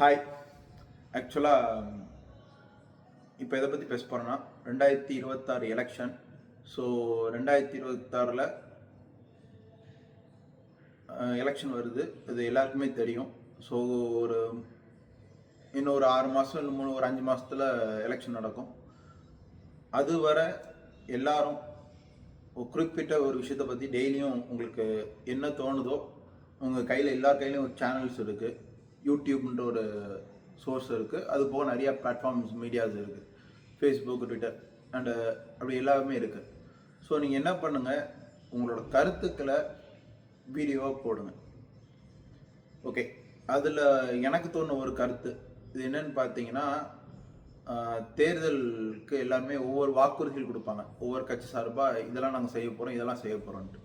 Hi ஆக்சுவலாக இப்போ எதை பற்றி பேச போகிறேன்னா ரெண்டாயிரத்தி இருபத்தாறு எலெக்ஷன் ஸோ ரெண்டாயிரத்தி இருபத்தாறில் எலெக்ஷன் வருது. இது எல்லாருக்குமே தெரியும். ஸோ ஒரு இன்னும் ஒரு ஆறு மாதம் இல்லை மூணு ஒரு அஞ்சு மாதத்தில் எலெக்ஷன் நடக்கும். அது வர எல்லாரும் ஒரு குறிப்பிட்ட ஒரு விஷயத்தை பற்றி டெய்லியும் உங்களுக்கு என்ன தோணுதோ உங்கள் கையில் எல்லார் கையிலையும் ஒரு சேனல்ஸ் இருக்குது யூடியூப்ன்ற ஒரு சோர்ஸ் இருக்குது அது போக நிறையா பிளாட்ஃபார்ம்ஸ் மீடியாஸ் இருக்குது ஃபேஸ்புக் ட்விட்டர் அண்டு அப்படி எல்லாமே இருக்குது ஸோ நீங்கள் என்ன பண்ணுங்கள் உங்களோட கருத்துக்களை வீடியோவாக போடுங்க. ஓகே அதில் எனக்கு தோணும் ஒரு கருத்து. இது என்னன்னு பார்த்தீங்கன்னா தேர்தலுக்கு எல்லாமே ஒவ்வொரு வாக்குறுதிகள் கொடுப்பாங்க. ஒவ்வொரு கட்சி சார்பாக இதெல்லாம் நாங்கள் செய்ய போகிறோம் இதெல்லாம் செய்ய போகிறோன்ட்டு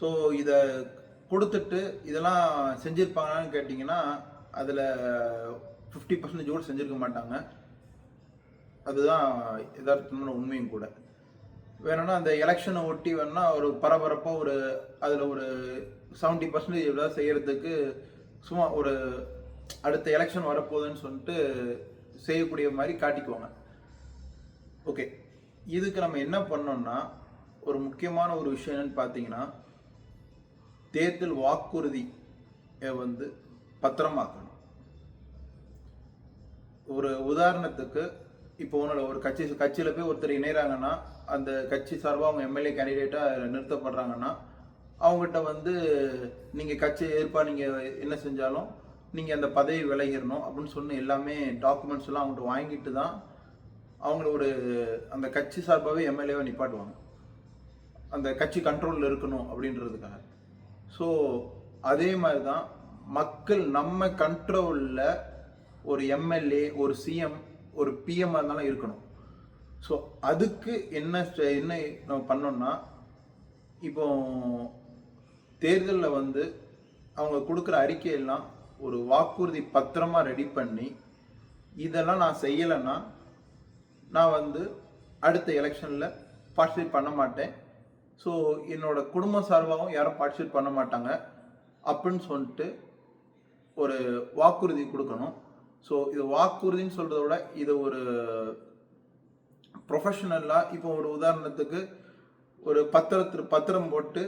ஸோ இதை கொடுத்துட்டு இதெல்லாம் செஞ்சுருப்பாங்களான்னு கேட்டிங்கன்னா அதில் ஃபிஃப்டி பர்சன்டேஜ் கூட செஞ்சுருக்க மாட்டாங்க. அதுதான் யதார்த்தமான உண்மையும் கூட. வேணும்னா அந்த எலெக்ஷனை ஒட்டி வேணும்னா ஒரு பரபரப்பாக ஒரு அதில் ஒரு செவன்ட்டி பர்சன்டேஜ் எவ்வளோ செய்கிறதுக்கு சும்மா ஒரு அடுத்த எலெக்ஷன் வரப்போகுதுன்னு சொல்லிட்டு செய்யக்கூடிய மாதிரி காட்டிக்குவாங்க. ஓகே இதுக்கு நம்ம என்ன பண்ணோம்னா ஒரு முக்கியமான ஒரு விஷயம் என்னன்னு பார்த்தீங்கன்னா தேர்தல் வாக்குறுதி வந்து பத்திரமாக்கணும். ஒரு உதாரணத்துக்கு இப்போ உன்னோட ஒரு கட்சி கட்சியில் போய் ஒருத்தர் இணைகிறாங்கன்னா அந்த கட்சி சார்பாக அவங்க எம்எல்ஏ கேண்டிடேட்டாக நிறுத்தப்படுறாங்கன்னா அவங்ககிட்ட வந்து நீங்கள் கட்சி ஏற்பா நீங்கள் என்ன செஞ்சாலும் நீங்கள் அந்த பதவி விலகிடணும் அப்படின்னு சொன்ன எல்லாமே டாக்குமெண்ட்ஸ் எல்லாம் அவங்ககிட்ட வாங்கிட்டு தான் அவங்கள ஒரு அந்த கட்சி சார்பாகவே எம்எல்ஏவை நிப்பாட்டுவாங்க. அந்த கட்சி கண்ட்ரோலில் இருக்கணும் அப்படின்றதுக்காக. ஸோ அதே மாதிரி தான் மக்கள் நம்ம கண்ட்ரோலில் ஒரு எம்எல்ஏ ஒரு சிஎம் ஒரு பிஎம் இருந்தாலும் இருக்கணும். ஸோ அதுக்கு என்ன என்ன நம்ம பண்ணோம்னா இப்போ தேர்தலில் வந்து அவங்க கொடுக்குற அறிக்கையெல்லாம் ஒரு வாக்குறுதி பத்திரமா ரெடி பண்ணி இதெல்லாம் நான் செய்யலைன்னா நான் வந்து அடுத்த எலெக்ஷனில் பார்ட்டிசிபேட் பண்ண மாட்டேன். ஸோ என்னோட குடும்ப சார்பாகவும் யாரும் பார்ட்டிசிபேட் பண்ண மாட்டாங்க. அப்படின்னு சொல்லிட்டு ஒரு வாக்குறுதி கொடுக்கணும். ஸோ இது வாக்குறுதின்னு சொல்கிறத விட இதை ஒரு ப்ரொஃபஷனலாக இப்போ ஒரு உதாரணத்துக்கு ஒரு பத்திரத்து பத்திரம் போட்டு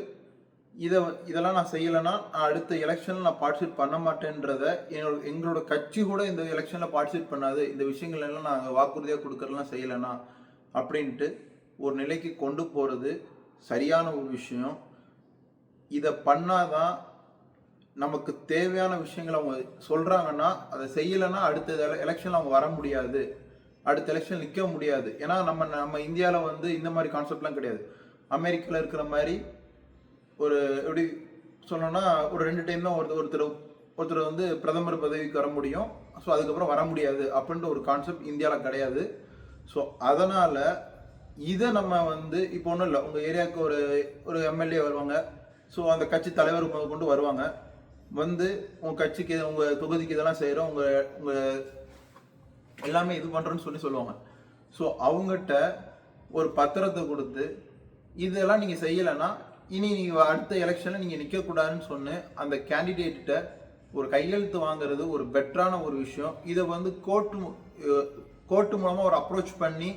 இதை இதெல்லாம் நான் செய்யலைன்னா நான் அடுத்த எலெக்ஷனில் நான் பார்ட்டிசிபேட் பண்ண மாட்டேன்றத என்னோட எங்களோட கட்சி கூட இந்த எலெக்ஷனில் பார்ட்டிசிபேட் பண்ணாது. இந்த விஷயங்கள் எல்லாம் நாங்கள் வாக்குறுதியாக கொடுக்கறலாம் செய்யலைன்னா அப்படின்ட்டு ஒரு நிலைக்கு கொண்டு போகிறது சரியான ஒரு விஷயம். இதை பண்ணாதான் நமக்கு தேவையான விஷயங்கள் அவங்க சொல்கிறாங்கன்னா அதை செய்யலைன்னா அடுத்த எலெக்ஷனில் அவங்க வர முடியாது. அடுத்த எலெக்ஷன் நிற்க முடியாது. ஏன்னா நம்ம நம்ம இந்தியாவில் வந்து இந்த மாதிரி கான்செப்ட்லாம் கிடையாது. அமெரிக்காவில் இருக்கிற மாதிரி ஒரு எப்படி சொல்லணும்னா ஒரு ரெண்டு டைம் தான் ஒருத்தர் ஒருத்தர் ஒருத்தர் வந்து பிரதமர் பதவிக்கு வர முடியும். ஸோ அதுக்கப்புறம் வர முடியாது. அப்படின்ற ஒரு கான்செப்ட் இந்தியாவில் கிடையாது. ஸோ அதனால் இதை நம்ம வந்து இப்போ ஒன்றும் இல்லை. உங்கள் ஏரியாவுக்கு ஒரு ஒரு எம்எல்ஏ வருவாங்க. ஸோ அந்த கட்சி தலைவர் முதல் கொண்டு வருவாங்க. வந்து உங்கள் கட்சிக்கு உங்கள் தொகுதிக்கு இதெல்லாம் செய்கிறோம் உங்கள் உங்கள் எல்லாமே இது பண்ணுறோன்னு சொல்லி சொல்லுவாங்க. ஸோ அவங்ககிட்ட ஒரு பத்திரத்தை கொடுத்து இதெல்லாம் நீங்கள் செய்யலைன்னா இனி நீங்கள் அடுத்த எலெக்ஷனில் நீங்கள் நிற்கக்கூடாதுன்னு சொன்னு அந்த கேண்டிடேட்ட ஒரு கையெழுத்து வாங்குறது ஒரு பெட்டரான ஒரு விஷயம். இதை வந்து கோர்ட்டு கோர்ட்டு மூலமாக ஒரு அப்ரோச் பண்ணி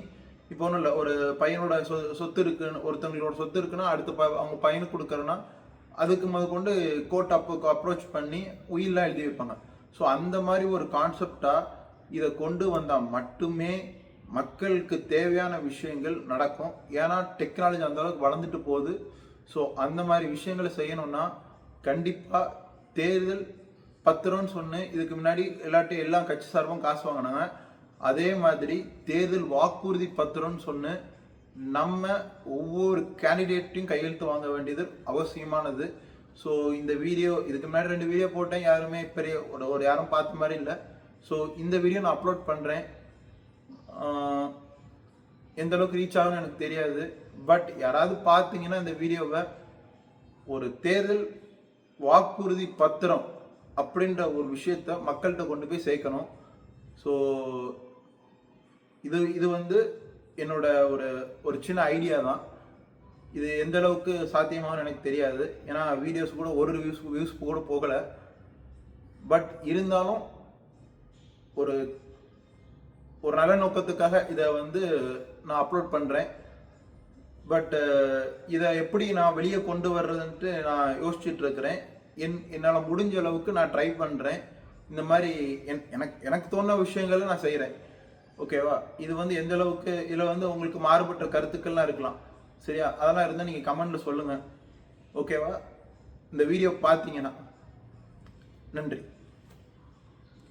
இப்போ ஒன்றும் இல்லை ஒரு பையனோட சொ சொத்து இருக்குன்னு ஒருத்தவங்களோட சொத்து இருக்குன்னா அடுத்த ப அவங்க பையனுக்கு கொடுக்குறேன்னா அதுக்கு முத கொண்டு கோர்ட் அப்போ அப்ரோச் பண்ணி உயிரெலாம் எழுதி வைப்பாங்க. ஸோ அந்த மாதிரி ஒரு கான்செப்டாக இதை கொண்டு வந்தால் மட்டுமே மக்களுக்கு தேவையான விஷயங்கள் நடக்கும். ஏன்னா டெக்னாலஜி அந்த அளவுக்கு வளர்ந்துட்டு போகுது. ஸோ அந்த மாதிரி விஷயங்களை செய்யணும்னா கண்டிப்பாக தேர்தல் பத்திரம்னு சொன்னு இதுக்கு முன்னாடி எல்லாட்டையும் எல்லா கட்சி சார்பும் காசு வாங்கினாங்க. அதே மாதிரி தேர்தல் வாக்குறுதி பத்திரம்னு சொன்ன நம்ம ஒவ்வொரு கேண்டிடேட்டையும் கையெழுத்து வாங்க வேண்டியது அவசியமானது. ஸோ இந்த வீடியோ இதுக்கு முன்னாடி ரெண்டு வீடியோ போட்டேன் யாருமே பெரிய ஒரு ஒரு யாரும் பார்த்த மாதிரி இல்லை. ஸோ இந்த வீடியோ நான் அப்லோட் பண்ணுறேன் எந்த அளவுக்கு ரீச் ஆகும்னு எனக்கு தெரியாது. பட் யாராவது பார்த்தீங்கன்னா இந்த வீடியோவை ஒரு தேர்தல் வாக்குறுதி பத்திரம் அப்படின்ற ஒரு விஷயத்த மக்கள்கிட்ட கொண்டு போய் சேர்க்கணும். ஸோ இது இது வந்து என்னோட ஒரு ஒரு சின்ன ஐடியா தான். இது எந்த அளவுக்கு சாத்தியமாகனு எனக்கு தெரியாது. ஏன்னா வீடியோஸ் கூட ஒரு வியூஸ் வியூஸ் கூட போகலை. பட் இருந்தாலும் ஒரு ஒரு நல்ல நோக்கத்துக்காக இதை வந்து நான் அப்லோட் பண்ணுறேன் பட் இதை எப்படி நான் வெளியே கொண்டு வர்றதுன்ட்டு நான் யோசிச்சுட்டு இருக்கிறேன். என் என்னால் முடிஞ்ச அளவுக்கு நான் ட்ரை பண்ணுறேன் இந்த மாதிரி என் எனக்கு எனக்கு தோணுன விஷயங்களை நான் செய்கிறேன் ஓகேவா? இது வந்து எந்த அளவுக்கு இதில் வந்து உங்களுக்கு மாறுபட்ட கருத்துக்கள்லாம் இருக்கலாம். சரியா? அதெல்லாம் இருந்தால் நீங்கள் கமெண்ட்டில் சொல்லுங்கள் ஓகேவா? இந்த வீடியோ பார்த்தீங்கன்னா நன்றி.